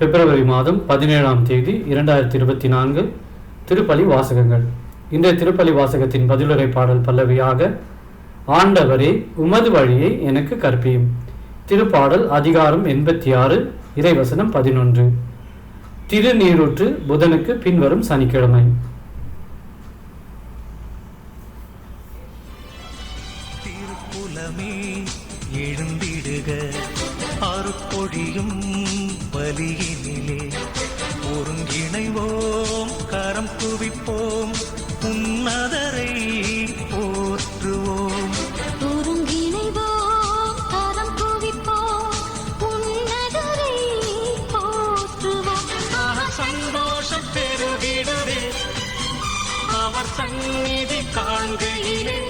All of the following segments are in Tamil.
பிப்ரவரி மாதம் பதினேழாம் தேதி இரண்டாயிரத்தி இருபத்தி நான்கு திருப்பலி வாசகங்கள். இந்த திருப்பலி வாசகத்தின் பதிலுரை பாடல் பல்லவியாக ஆண்டவரே உமது வழியை எனக்கு கற்பியும். திருப்பாடல் அதிகாரம் எண்பத்தி ஆறு இறைவசனம் பதினொன்று. திருநீரூற்று புதனுக்கு பின்வரும் சனிக்கிழமை. திருப்புலமே எழுந்திடுக. அருப்பொழியும் பலியினிலே ஒருங்கிணைவோம் கரம் குவிப்போம் உன்னதரை போற்றுவோம். ஒருங்கிணைவோம் கரம் குவிப்போம் உன்னதரை போற்றுவோம். சந்தோஷம் பெருகிடவே. அவர் சந்நிதி காண்கையிலே.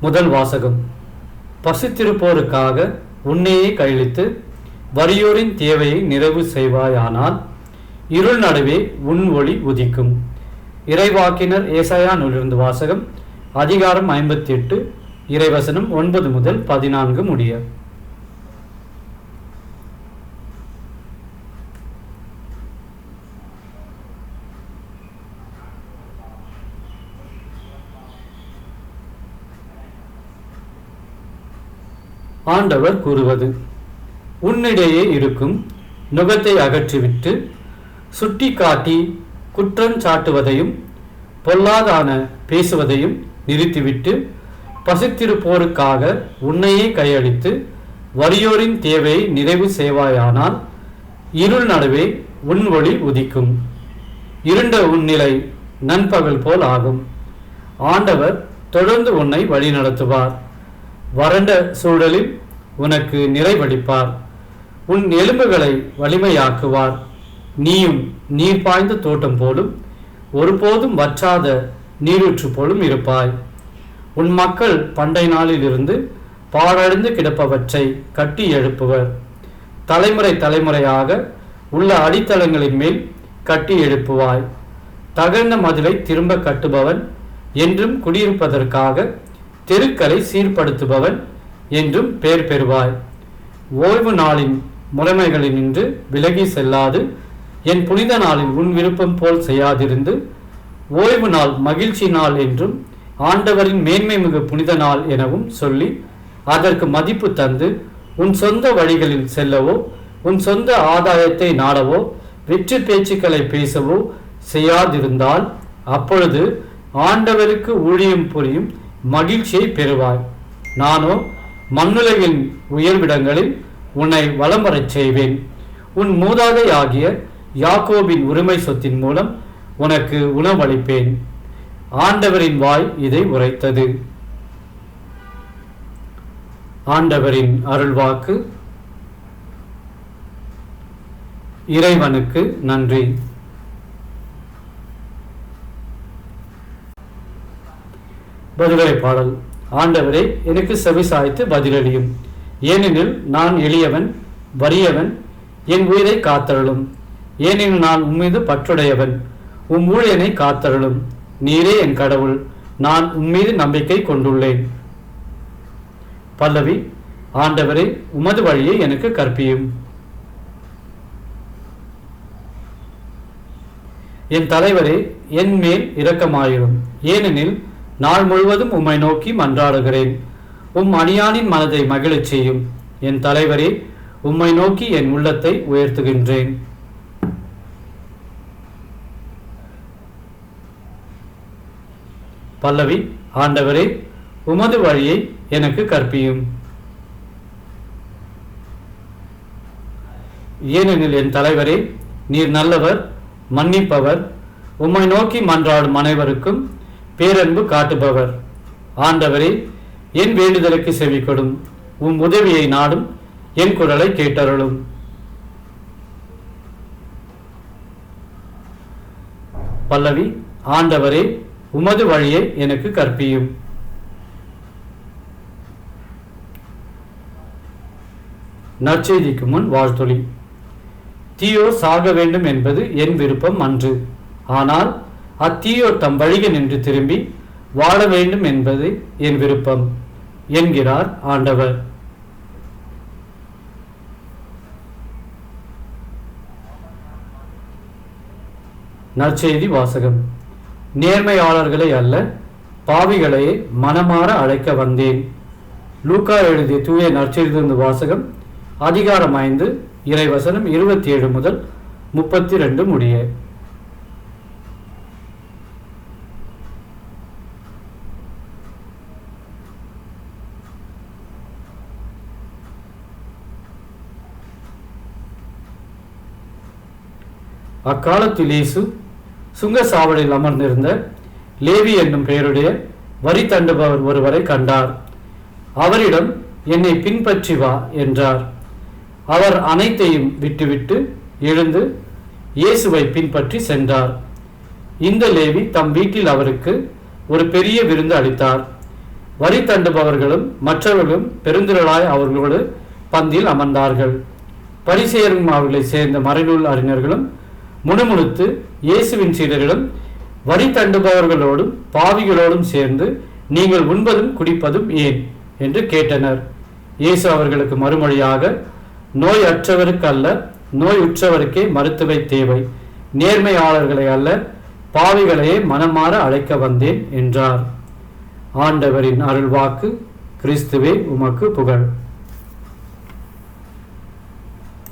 முதல் வாசகம். பசித்திருப்போருக்காக உன்னையே கழித்து வறியோரின் தேவையை நிறைவு செய்வாயானால் இருள் நடுவே உன் ஒளி உதிக்கும். இறைவாக்கினர் ஏசாயா நூலிருந்து வாசகம் அதிகாரம் ஐம்பத்தி எட்டு இறைவசனம் ஒன்பது முதல் பதினான்கு முடிய. ஆண்டவர் கூறுவது உன்னிடையே இருக்கும் நுகத்தை அகற்றிவிட்டு சுட்டி காட்டி குற்றம் சாட்டுவதையும் பொல்லாதான பேசுவதையும் நிறுத்திவிட்டு பசித்திருப்போருக்காக உன்னையே கையளித்து வறியோரின் தேவையை நிறைவு செய்வாயானால் இருள் நடுவே உன் ஒளி உதிக்கும். இருண்ட உன்னிலை நண்பகல் போல் ஆகும். ஆண்டவர் தொடர்ந்து உன்னை வழிநடத்துவார். வறண்ட சூழலில் உனக்கு நிறைவளிப்பார். உன் எலும்புகளை வலிமையாக்குவார். நீயும் நீர் பாய்ந்த தோட்டம் போலும் ஒருபோதும் வற்றாத நீரூற்று போலும் இருப்பாய். உன் மக்கள் பண்டை நாளிலிருந்து பாழடைந்து கிடப்பவற்றை கட்டி எழுப்புவர். தலைமுறை தலைமுறையாக உள்ள அடித்தளங்களின் மேல் கட்டி எழுப்புவாய். தகர்ந்த மதிலை திரும்ப கட்டுபவன் என்றும் குடியிருப்பதற்காக தெருக்களை சீர்படுத்துபவன் என்றும் பெயர் பெறுவாய். ஓய்வு நாளின் முறைமைகளினின்று விலகி செல்லாது. என் புனித நாளில் உன் விருப்பம் போல் செய்யாதிருந்து. ஓய்வு நாள் மகிழ்ச்சி நாள் என்றும் ஆண்டவரின் மேன்மை மிகு புனித நாள் எனவும் சொல்லி அதற்கு மதிப்பு தந்து உன் சொந்த வழிகளில் செல்லவோ உன் சொந்த ஆதாயத்தை நாடவோ வெற்றி பேச்சுக்களை பேசவோ செய்யாதிருந்தால் அப்பொழுது ஆண்டவருக்கு ஊழியம் புரியும் மகிழ்ச்சியை பெறுவாய். நானோ மண்ணுலகின் உயர்விடங்களில் உன்னை வலம் வரச் செய்வேன். உன் மூதாதை ஆகிய யாக்கோபின் உரிமை சொத்தின் மூலம் உனக்கு உணவளிப்பேன். ஆண்டவரின் வாய் இதை உரைத்தது. ஆண்டவரின் அருள்வாக்கு இறைவனுக்கு நன்றி. பதிலளி பாடல். ஆண்டவரே எனக்கு செவிசாய்த்து பதிலளியும் ஏனெனில் நான் எளியவன் வறியவன் என் உயிரை காத்தருளும். ஏனெனில் நான் உம்மீது பற்றுடையவன் உம் ஊழியனை காத்தருளும். நீரே என் கடவுள் நான் உம்மீது நம்பிக்கை கொண்டுள்ளேன். பல்லவி ஆண்டவரே உமது வழியை எனக்கு கற்பியும். என் தலைவரே என் மேல் இரக்கமாயிரும். ஏனெனில் நாள் முழுவதும் உம்மை நோக்கி மன்றாடுகிறேன். உம் அணியானின் மனதை மகிழச் செய்யும். என் தலைவரே உம்மை நோக்கி என் உள்ளத்தை உயர்த்துகின்றேன். பல்லவி ஆண்டவரே உமது வழியை எனக்கு கற்பியும். ஏனெனில் என் தலைவரே நீர் நல்லவர் மன்னிப்பவர். உம்மை நோக்கி மன்றாடும் அனைவருக்கும் பேரன்பு காட்டுபவர். ஆண்டவரே என் வேண்டுதலுக்கு செவி கொடும் உம் உதவியை நாடும் என் குரலை கேட்டருளும். பல்லவி ஆண்டவரே உமது வழியை எனக்கு கற்பியும். நற்செய்திக்கு முன் வாழ்த்தொழி தீயோர் சாக வேண்டும் என்பது என் விருப்பம் அன்று. ஆனால் அத்தீயோர் தம் வழிகள் நின்று திரும்பி வாழ வேண்டும் என்பது என் விருப்பம் என்கிறார் ஆண்டவர். நற்செய்தி வாசகம். நேர்மையாளர்களை அல்ல பாவிகளையே மனமாற அழைக்க வந்தேன். லூக்கா எழுதிய தூய நற்செய்திருந்து வாசகம் அதிகாரம் ஐந்து இறைவசனம் இருபத்தி ஏழு முதல் முப்பத்தி ரெண்டு முடிய. அக்காலத்தில் இயேசு சுங்க சாவடியில் அமர்ந்திருந்த லேவி என்னும் பெயருடைய வரி தண்டுபவர் ஒருவரை கண்டார். அவரிடம் என்னை பின்பற்றி வா என்றார். அவர் அனைத்தையும் விட்டுவிட்டு எழுந்து இயேசுவை பின்பற்றி சென்றார். இந்த லேவி தம் வீட்டில் அவருக்கு ஒரு பெரிய விருந்து அளித்தார். வரி தண்டுபவர்களும் மற்றவர்களும் பெருந்திரளாய் அவர்களோடு பந்தியில் அமர்ந்தார்கள். பரிசேரும் அவர்களை சேர்ந்த மறைநூல் அறிஞர்களும் முணுமுணுத்து இயேசுவின் சீடரிடம் வரி தண்டுபவர்களோடும் பாவிகளோடும் சேர்ந்து நீங்கள் உண்பதும் குடிப்பதும் ஏன்? என்று கேட்டனர். இயேசு அவர்களுக்கு மறுமொழியாக நோய் அற்றவருக்கு அல்ல நோய் உற்றவருக்கே மருத்துவை தேவை. நேர்மையாளர்களை அல்ல பாவிகளையே மனமாற அழைக்க வந்தேன் என்றார். ஆண்டவரின் அருள்வாக்கு கிறிஸ்துவே உமக்கு புகழ்.